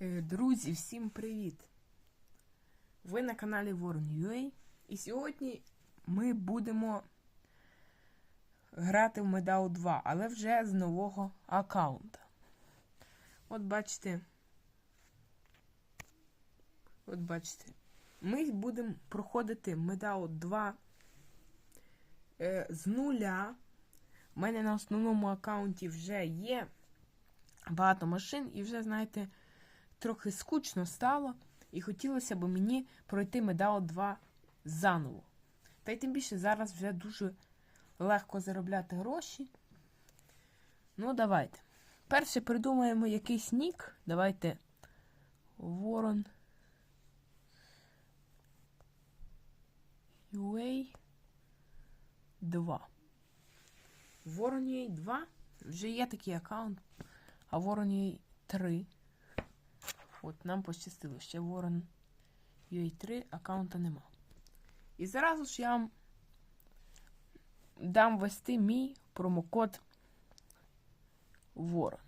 Е, Друзі, всім привіт! Ви на каналі Ворон.ua і сьогодні ми будемо грати в Medal 2, але вже з нового аккаунта. От бачите. От бачите. Ми будемо проходити Medal 2 е, з нуля. У мене на основному аккаунті вже є багато машин, і вже, знаєте, трохи скучно стало, і хотілося б мені пройти Медал 2 заново. Та й тим більше зараз вже дуже легко заробляти гроші. Ну, давайте. Перше придумаємо якийсь нік. Давайте Ворон. UA 2. Ворон UA 2. Вже є такий аккаунт. А Ворон UA 3. От нам пощастило. Ще Ворон UA 3 аккаунта нема. І зразу ж я вам дам ввести мій промокод Ворон.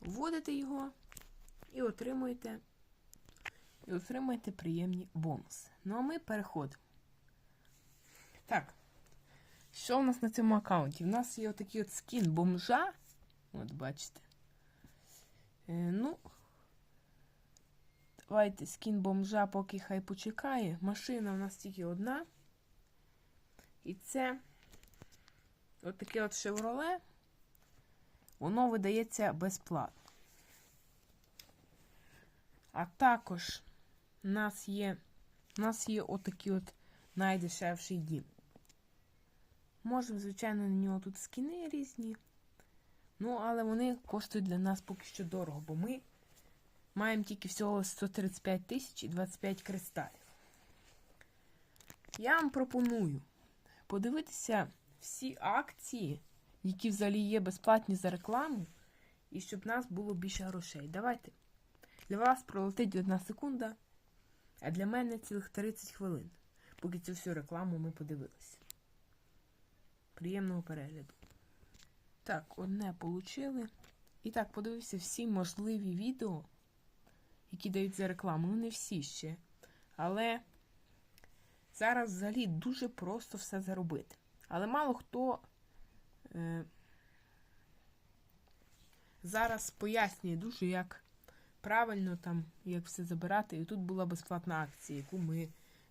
Вводите його і отримуєте і отримаєте приємні бонуси. Ну а ми переходимо. Так. Що в нас на цьому аккаунті? У нас є отакий от скін бомжа. От бачите. Е, ну, давайте скін бомжа, поки хай почекає. Машина у нас тільки одна. І це отаке от шевроле. Воно видається безплатно. А також у нас є, у нас є отакий от найдешевший дім. Можемо, звичайно, на нього тут скіни різні. Ну, але вони коштують для нас поки що дорого, бо ми маємо тільки всього 135 тисяч і 25 кристалів. Я вам пропоную подивитися всі акції, які взагалі є безплатні за рекламу, і щоб в нас було більше грошей. Давайте. Для вас пролетить одна секунда, а для мене цілих 30 хвилин, поки цю всю рекламу ми подивилися. Приємного перегляду. Так, одне получили. І так, подивився всі можливі відео, які дають за рекламу. Ну, не всі ще. Але зараз взагалі дуже просто все заробити. Але мало хто е, зараз пояснює дуже, як правильно там, як все забирати. І тут була безплатна акція, яку ми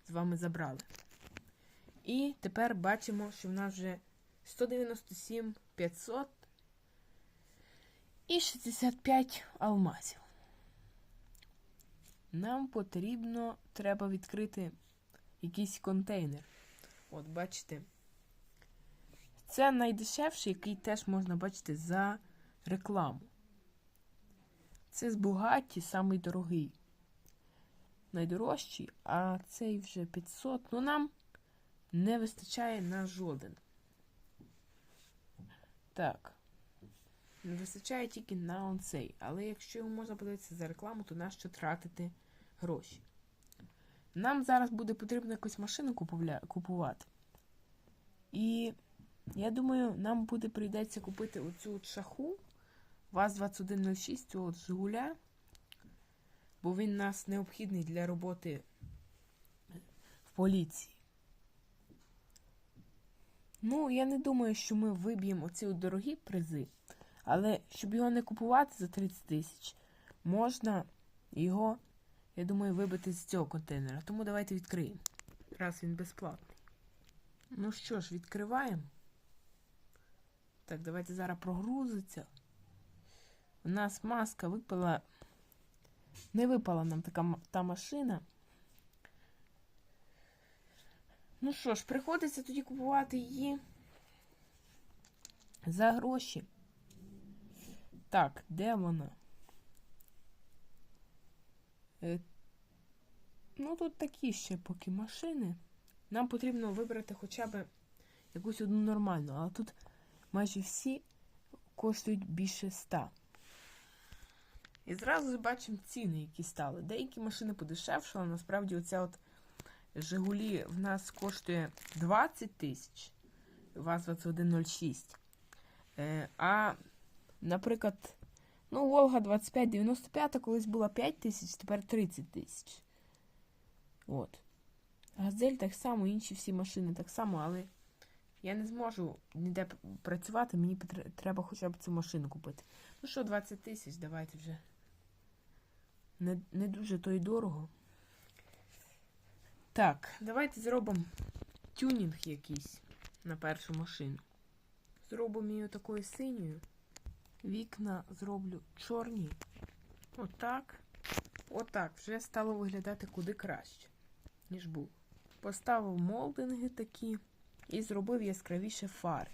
з вами забрали. І тепер бачимо, що в нас вже 197 500 і 65 алмазів. Нам потрібно, треба відкрити якийсь контейнер. От, бачите. Це найдешевший, який теж можна бачити за рекламу. Це з Бугаті самий дорогий. Найдорожчий, а цей вже 500. Ну, нам не вистачає на жоден. Так. Не вистачає тільки на онцей. Але якщо його можна подивитися за рекламу, то нащо тратити гроші? Нам зараз буде потрібно якусь машину купувля... купувати. І я думаю, нам буде прийдеться купити оцю от шаху ВАЗ-2106, цього от Жигуля, бо він нас необхідний для роботи в поліції. Ну, я не думаю, що ми виб'ємо ці дорогі призи, але щоб його не купувати за 30 тисяч, можна його, я думаю, вибити з цього контейнера. Тому давайте відкриємо. Раз він безплатний. Ну що ж, відкриваємо. Так, давайте зараз прогрузиться. У нас маска випала. Не випала нам така та машина. Ну що ж, приходиться тоді купувати її за гроші. Так, де вона? Е, ну, тут такі ще поки машини. Нам потрібно вибрати хоча б якусь одну нормальну, але тут майже всі коштують більше ста. І зразу бачимо ціни, які стали. Деякі машини подешевшали, насправді оця от Жигулі в нас коштує 20 тисяч. ВАЗ-2106. Е, а, наприклад, ну, Волга 2595 колись була 5 тисяч, тепер 30 тисяч. От. Газель так само, інші всі машини так само, але я не зможу ніде працювати, мені треба хоча б цю машину купити. Ну що, 20 тисяч, давайте вже. Не, не дуже то й дорого. Так, давайте зробимо тюнінг якийсь на першу машину. Зробимо її такою синьою. Вікна зроблю чорні. Отак. Отак. Вже стало виглядати куди краще, ніж було. Поставив молдинги такі і зробив яскравіше фари.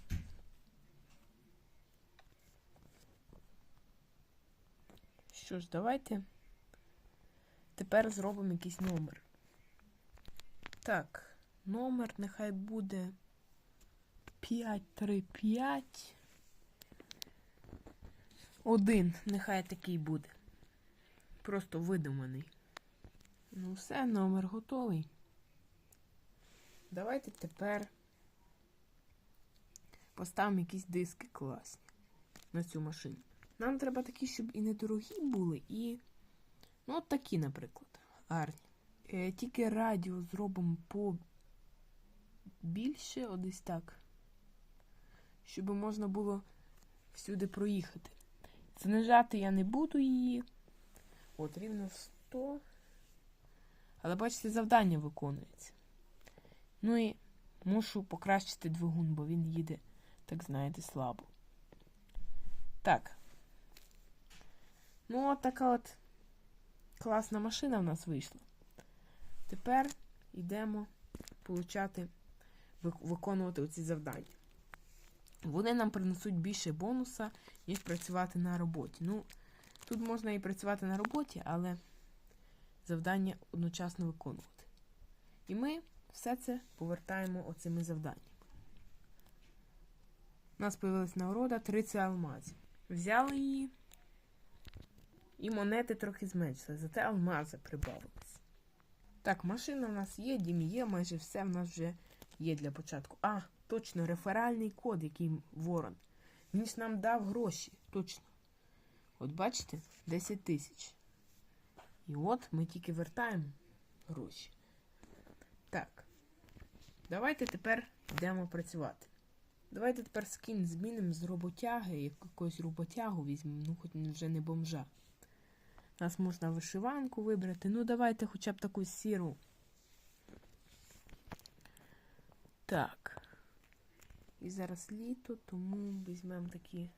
Що ж, давайте тепер зробимо якийсь номер. Так, номер нехай буде 535. Один, нехай такий буде. Просто видуманий. Ну все, номер готовий. Давайте тепер поставимо якісь диски класні на цю машину. Нам треба такі, щоб і недорогі були, і. Ну, от такі, наприклад, гарні. Е, тільки радіо зробимо по більше, одесь так. Щоб можна було всюди проїхати. Занижати я не буду її. От, рівно 100. Але бачите, завдання виконується. Ну і мушу покращити двигун, бо він їде, так знаєте, слабо. Так. Ну, от така от класна машина в нас вийшла. Тепер йдемо получати, виконувати оці завдання. Вони нам принесуть більше бонуса, ніж працювати на роботі. Ну, тут можна і працювати на роботі, але завдання одночасно виконувати. І ми все це повертаємо оцими завданнями. У нас з'явилась нагорода 30 алмазів. Взяли її, і монети трохи зменшили, зате алмази прибавились. Так, машина в нас є, дім є, майже все в нас вже є для початку. А, точно, реферальний код, який ворон. Він ж нам дав гроші, точно. От бачите, 10 тисяч. І от ми тільки вертаємо гроші. Так. Давайте тепер йдемо працювати. Давайте тепер скін змінимо з роботяги, якусь роботягу візьмемо, ну хоч вже не бомжа. Нас можна вишиванку вибрати. Ну, давайте хоча б таку сіру. Так. І зараз літо, тому візьмемо такі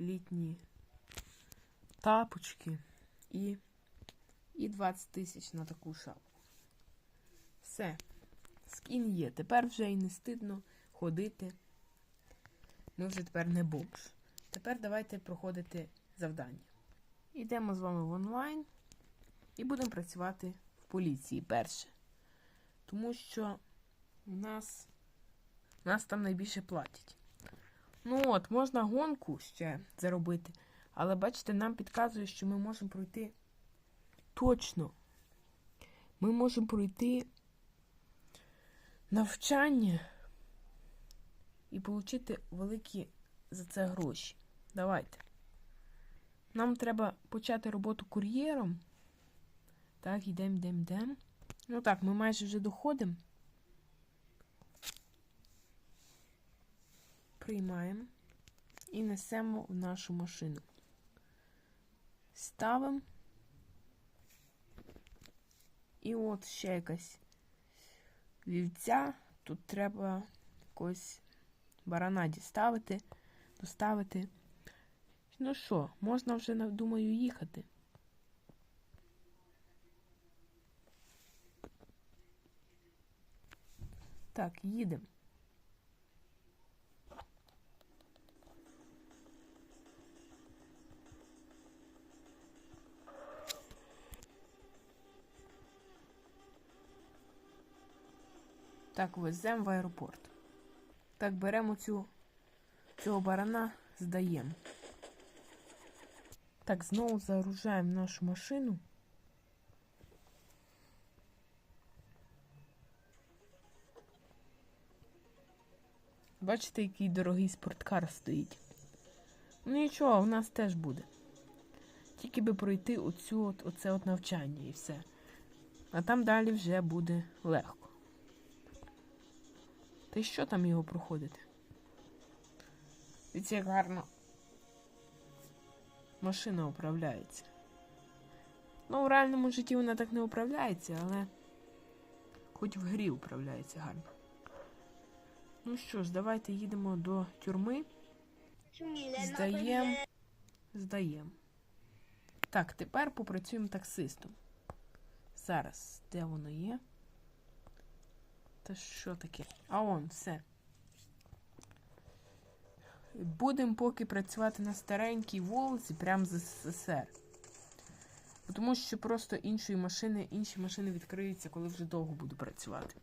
літні тапочки і, і 20 тисяч на таку шапку. Все. Скін є. Тепер вже і не стидно ходити. Ми вже тепер не бомж. Тепер давайте проходити завдання. Йдемо з вами в онлайн і будемо працювати в поліції перше. Тому що нас, нас там найбільше платять. Ну от, можна гонку ще заробити, але бачите, нам підказує, що ми можемо пройти точно. Ми можемо пройти навчання і отримати великі за це гроші. Давайте. Нам треба почати роботу кур'єром. Так, йдемо, йдемо, йдемо. Ну так, ми майже вже доходимо. Приймаємо і несемо в нашу машину. Ставимо. І от ще якась вівця. Тут треба якось барана діставити, доставити. Ну що, можна вже, думаю, їхати. Так, їдемо. Так, веземо в аеропорт. Так, беремо цю, цього барана, здаємо. Так, знову загружаємо нашу машину. Бачите, який дорогий спорткар стоїть. Ну нічого, в нас теж буде. Тільки би пройти оцю от, оце от навчання і все. А там далі вже буде легко. Та й що там його проходити? Дивіться, як гарно машина управляється. Ну, в реальному житті вона так не управляється, але хоч в грі управляється гарно. Ну що ж, давайте їдемо до тюрми. Здаємо. Здаємо. Так, тепер попрацюємо таксистом. Зараз, де воно є? Та що таке? А он, все. Будемо поки працювати на старенькій вулиці, прямо з СССР. Тому що просто іншої машини, інші машини відкриються, коли вже довго буду працювати.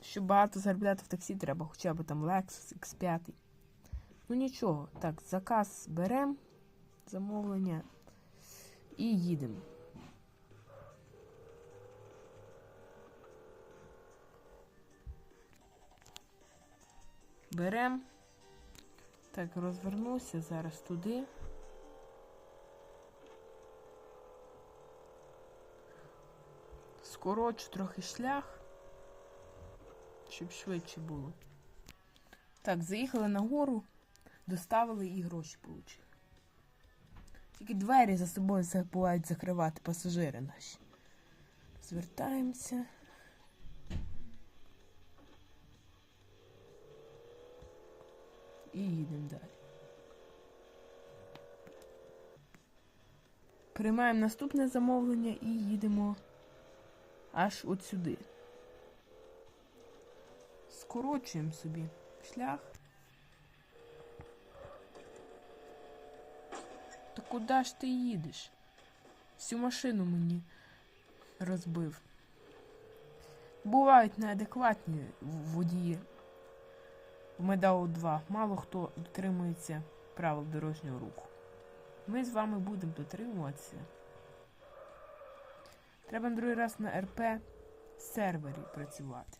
Щоб багато заробляти в таксі, треба хоча б там Lexus X5. Ну нічого, так, заказ беремо, замовлення і їдемо. Берем. Так, розвернуся зараз туди. Скорочу трохи шлях, щоб швидше було. Так, заїхали на гору, доставили і гроші получили. Тільки двері за собою забувають закривати пасажири наші. Звертаємося. І їдемо далі. Приймаємо наступне замовлення і їдемо аж от сюди. Скорочуємо собі шлях. Та куди ж ти їдеш? Всю машину мені розбив. Бувають неадекватні водії Медау 2. Мало хто дотримується правил дорожнього руху. Ми з вами будемо дотримуватися. Треба другий раз на РП сервері працювати.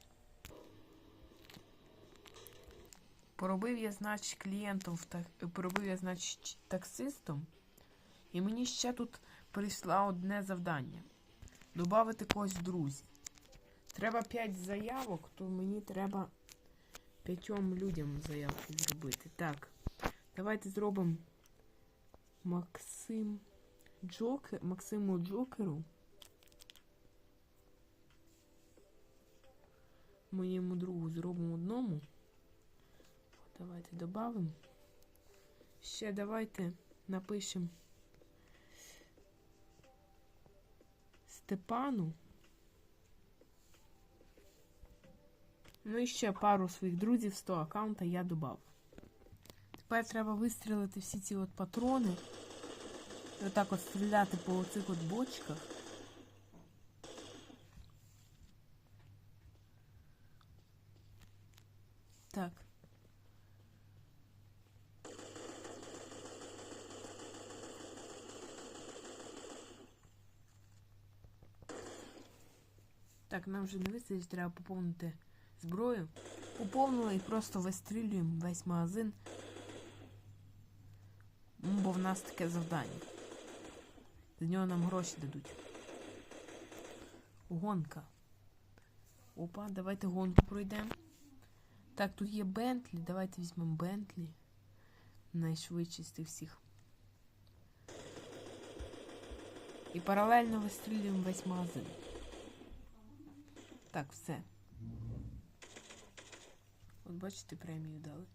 Поробив я, значить, клієнтом в так... поробив я, значить, таксистом. І мені ще тут прийшло одне завдання. Добавити когось в друзі. Треба 5 заявок, то мені треба п'ятьом людям заявку зробити. Так, давайте зробимо Максим Джокер, Максиму Джокеру. Моєму другу зробимо одному. Давайте додамо. Ще давайте напишемо Степану. Ну і ще пару своїх друзів з того аккаунта я додав. Тепер треба вистрілити всі ці от патрони. І отак от стріляти по оцих от бочках. Так. Так, нам вже не вистачить, треба поповнити Зброю. Поповнили і просто вистрілюємо весь магазин. Ну, Бо в нас таке завдання. З нього нам гроші дадуть. Гонка. Опа, давайте гонку пройдемо. Так, тут є Бентлі. Давайте візьмемо Бентлі. Найшвидший з тих всіх. І паралельно вистрілюємо весь магазин. Так, все. Бачите, премію дали.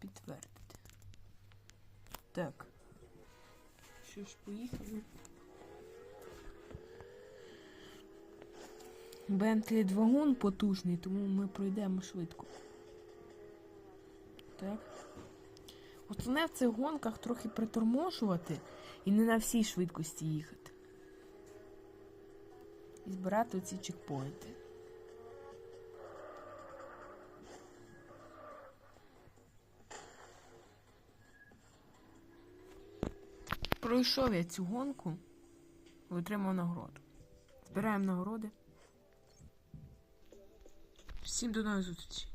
Підтвердити. Так. Що ж, поїхали. Бентлі двигун потужний, тому ми пройдемо швидко. Так. Основне в цих гонках трохи приторможувати і не на всій швидкості їхати. І збирати оці чекпоінти. Пройшов я цю гонку і отримав нагороду. Збираємо нагороди. Всім до нових зустрічей.